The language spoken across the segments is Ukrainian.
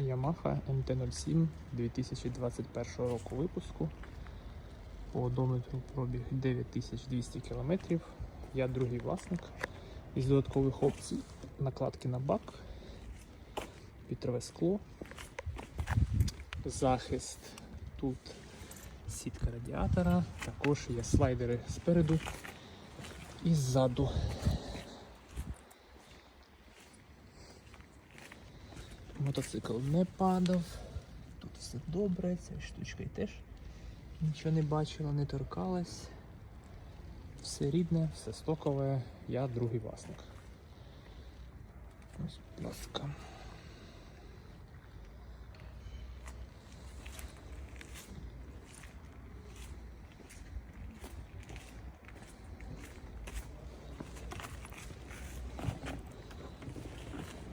Yamaha MT-07 2021 року випуску. По одометру пробіг 9200 км. Я другий власник. Із додаткових опцій накладки на бак, вітрове скло, захист тут сітка радіатора, також є слайдери спереду і ззаду. Мотоцикл не падав. Тут все добре, ця штучка і теж нічого не бачила, не торкалась. Все рідне, все стокове, я другий власник. Ось, будь ласка.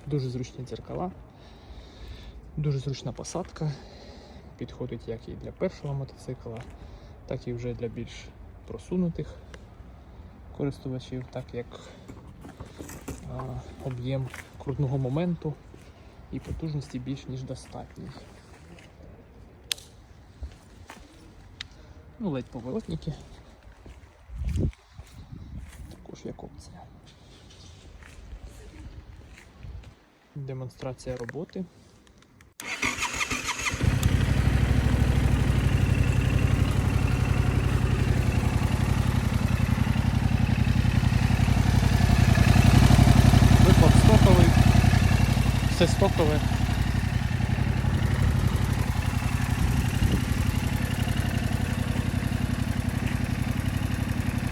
Дуже зручні дзеркала, дуже зручна посадка. Підходить як і для першого мотоцикла, так і вже для більш просунутих користувачів, так як об'єм крутного моменту і потужності більш ніж достатній. Ну, ледь поворотники. Також як опція. Демонстрація роботи. Все стокове.